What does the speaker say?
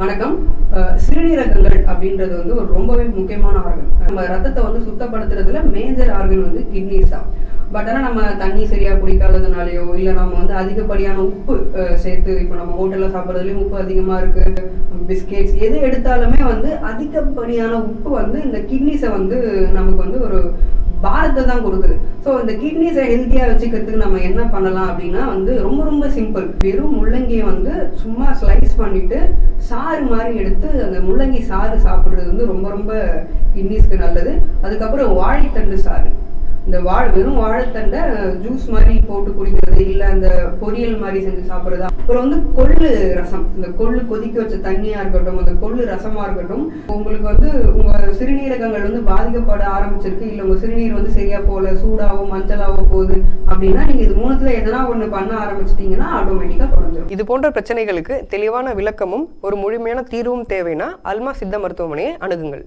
வணக்கம். சிறுநீரகங்கள் அப்படின்றது வந்து ஒரு ரொம்பவே முக்கியமான ஆர்கன் நம்ம ரத்தத்தை வந்து சுத்தப்படுத்துறதுல மேஜர் ஆர்கன் வந்து கிட்னிஸ் தான். பட் ஆனால் நம்ம தண்ணி சரியா குடிக்காததுனாலையோ இல்லை நம்ம வந்து அதிகப்படியான உப்பு சேர்த்து இப்போ நம்ம ஹோட்டலில் சாப்பிட்றதுலேயும் உப்பு அதிகமாக இருக்கு. பிஸ்கெட்ஸ் எது எடுத்தாலுமே வந்து அதிகப்படியான உப்பு வந்து இந்த கிட்னிஸை வந்து நமக்கு வந்து ஒரு பாரத்தை தான் கொடுக்குது. ஸோ இந்த கிட்னிஸை ஹெல்த்தியாக வச்சுக்கிறதுக்கு நம்ம என்ன பண்ணலாம் அப்படின்னா வந்து ரொம்ப ரொம்ப சிம்பிள் வெறும் முள்ளங்கியை வந்து சும்மா ஸ்லைஸ் பண்ணிட்டு சாறு மாதிரி எடுத்து அந்த முள்ளங்கி சாறு சாப்பிட்றது வந்து ரொம்ப ரொம்ப கிட்னிஸ்க்கு நல்லது. அதுக்கப்புறம் வாழைத்தண்டு சாறு. இந்த வாழை வெறும் வாழைத்தண்டை ஜூஸ் மாதிரி போட்டு குடிக்கிறது இல்லை அந்த பொரியல் மாதிரி செஞ்சு சாப்பிட்றது. அப்புறம் வந்து கொள்ளு ரசம். இந்த கொள்ளு கொதிக்க வச்ச தண்ணியாக இருக்கட்டும் அந்த கொள்ளு ரசமாக இருக்கட்டும் உங்களுக்கு வந்து உங்கள் சிறுநீரகங்கள் வந்து பாதிக்கப்பட ஆரம்பிச்சிருக்கு. இல்லை உங்கள் சிறுநீர் வந்து சரியாக போகல சூடாவோ மஞ்சளாவோ போகுது அப்படின்னா நீங்கள் இது மூணுத்தில் எதனா ஒன்று பண்ண ஆரம்பிச்சிட்டிங்கன்னா ஆட்டோமேட்டிக்காக குறைஞ்சிடும் இது போன்ற பிரச்சனைகளுக்கு தெளிவான விளக்கமும் ஒரு முழுமையான தீர்வும் தேவைன்னா அல்மா சித்த மருத்துவமனையை அணுகுங்கள்.